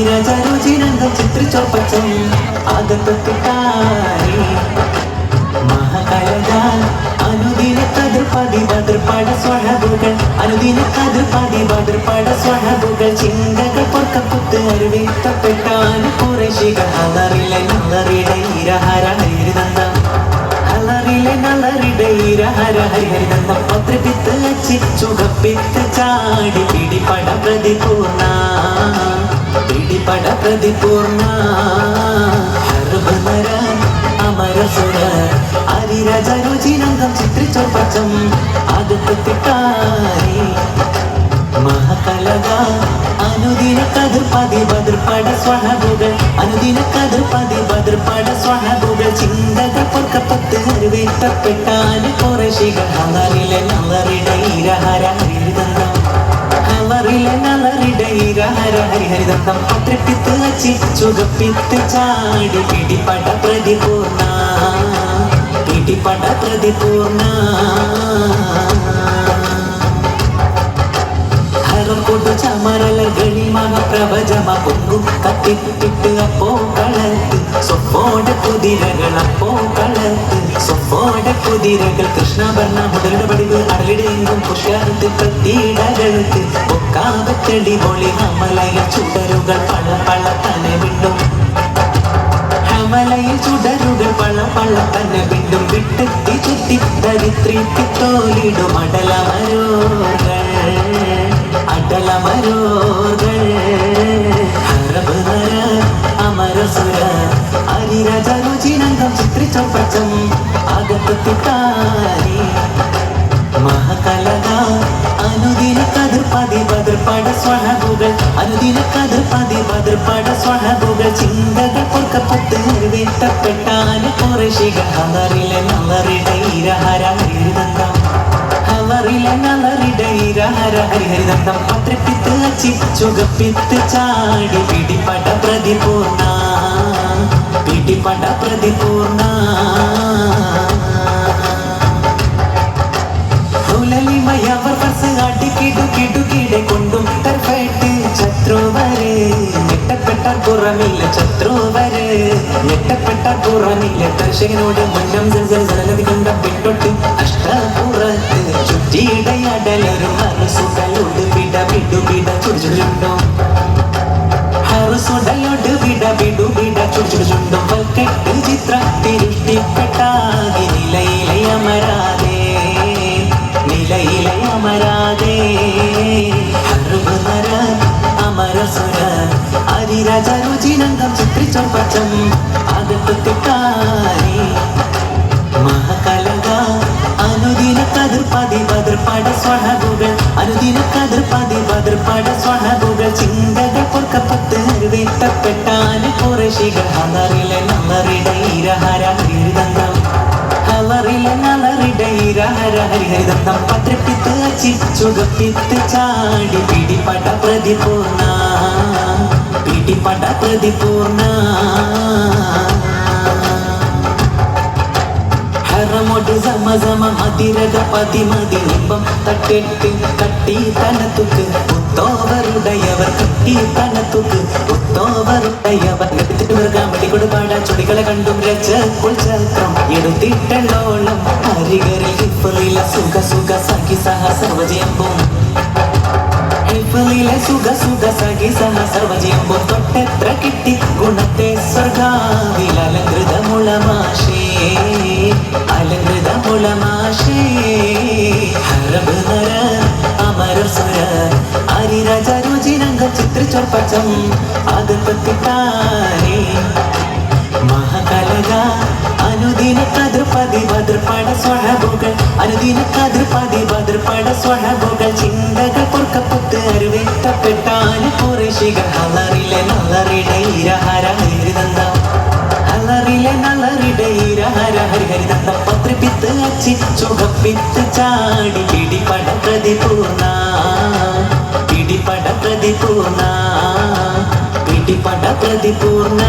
അരിരജ രുചിരംഗം ചിത്രിച്ചൊപ്പച്ചം ആകത്തൊത്തിട്ടാരി മഹാകലക അനുദിന കതിർപതി ബദർപട സ്വഹബുകൾ അനുദിന കതിർപതി ബദർപട സ്വഹബുകൾ ചിന്തകൾ പൊർക്കപ്പുത്ത് അറിവിക്കപ്പെട്ടാൻ കുറശികൾ അലറിലെ നല്ലറിട ഇരഹര ഹരിതന്നം അലറിലെ നല്ലറിട ഇരഹര ഹരിഹരിതന്നം പത്രപിത്ത് ചിച്ചുകപ്പിത്ത് ചാടി പിടിപട പ്രതിപൂർണ പിടിപട പ്രതിപൂർണ അമരസുര അരിരജ രുചിനംഗം ചിത്രിച്ചൊപ്പച്ചം ആകത്തൊത്തിട്ടാരി മഹകലക അനുദിന കതിർപതി ബദർപട സ്വണകുകൾ അനുദിന കതിർപതി ബദർപട സ്വണകുകൾ ചിന്തകൾ പൊർക്കപ്പത്ത് അറിവേറ്റപ്പെട്ടാൽ കുറശികൾ ഹലറിലെ നല്ലറിട ഇരഹര ഇരഹര ഹരിഹരിതന്തം പത്രപ്പിത്ത് ചിച്ചുകപ്പിത്ത് ചാടി പിടിപട പ്രതിപൂർണ പിടിപട പ്രതിപൂർണ കൊണ്ടു ചമരല ഗണിമക പ്രവചമ പൊങ്കും കത്തിപ്പിട്ട് അപ്പോ കളത്ത്. സ്വപ്പോട കുതിരകൾ അപ്പോ കളത്ത്. സ്വപ്പോട കുതിരകൾ കൃഷ്ണഭരണ മുതലുടെ അടലിടെങ്കും പുഷ്കരത്ത് പ്രതീടകൾക്ക്. திருப்பி தோலிடும் அடலமரோர்கள் அடலமரோர்கள். அரபுர அமரசுர அரிரஜருஜி நங்கம் சித்திரி சொப்பச்சம் அகத்து தாரி மககலகா அனுதின கதிர்பதி பதிர்பட ஸ்வன ബദർപട സ്വഹബുകൾ അനുദിന കതിർപതി ബദർപട സ്വഹബുകൾ ചിന്തകൾ പൊറുക്കപ്പെട്ട് നിറവേറ്റപ്പെട്ടാൻ കുറശികൾ ഹലറിലെ നല്ലറിട ഇരഹര ഹരിതന്തം ഹലറിലെ നല്ലറിട ഇരഹര ഹരിഹരിതന്തം. പത്രപ്പിത്ത് ചിച്ചുകപ്പിത്ത് ചാടി പിടിപട പ്രതിപൂർണ പിടിപട പ്രതിപൂർണ ഞെട്ടപ്പെട്ട ശത്രുവര്. ഞെട്ടപ്പെട്ട പുറമില്ല കർഷകനോട് മണ്ണം ജലതി കൊണ്ട പെട്ടൊട്ട് അഷ്ടപുറത്ത് ചുറ്റിയിടയടലൊരു മനസ്സുകളോട് വിട വിടുവിട പിട ചിത്രിച്ചൊപ്പച്ചം അകത്തൊത്തിട്ടാരി മഹാകലക അനുദിന കതിർപതി ബദർപട സ്വണകുകൾ അനുദിന കതിർപതി ബദർപട സ്വണകുകൾ ചിന്തകൾ പൊറുക്കപ്പെട്ട് നിറവേറ്റപ്പെട്ടാൻ കുറശികൾ ഹലറിലെ നല്ലറിട ഇരഹര ഹരിതന്തം ഹലറിലെ നല്ലറിട ഇരഹര ഹരിഹരിതന്തം പത്രപ്പിത്ത് ചിച്ചുകപ്പിത്ത് ചാടി പിടിപട పట ప్రతిపూర్ణ హరమొటి సమ సమ మదిరగ పతి మది నింబం తట్టెట్టి తట్టి తనతుకు புத்தோவருடையவர் கட்டி தனத்துக்கு புத்தோவருடையவர் எடுத்துட்டு காமெடி கொடுப்பாடா சுடிகளை கண்டும் ரச்ச குல்சத்திரம் எடுத்திட்டோளம் அரிகரில் இப்பலில சுக சுக சகி சக சர்வஜயம்பும் ഹിപ്പലിലെ സുഖ സുഖ സഖി സഹ സർവജയമ്പും തൊട്ടെത്ര കിട്ടി. ഗുണത്തെ സ്വർഗാവിൽ അലങ്കൃതമുളമാശേ നര അമര അമരസുര അരിരജ രുചിരംഗ ചിത്രിച്ചൊപ്പച്ചം അകത്തൊത്തിട്ടാരേ മഹകലക അനുദിന കതിർപതി ബദർപട സ്വഹബുകൾ അനുദിന കതിർപതി ബദർപട സ്വഹബുകൾ അറിവേറ്റപ്പെട്ടാൻ കുറശികൾ ഹലറിലെ നല്ലറിട ഇരഹര ഹരിതന്തം ഹലറിലെ നല്ലറിട ഇരഹര പത്രിപ്പിത്ത് അച്ചി ചുഹപ്പിത്ത് ചാടി പിടിപട പ്രതിപൂർണ പിടിപട പ്രതിപൂർണ പിടിപട പ്രതിപൂർണ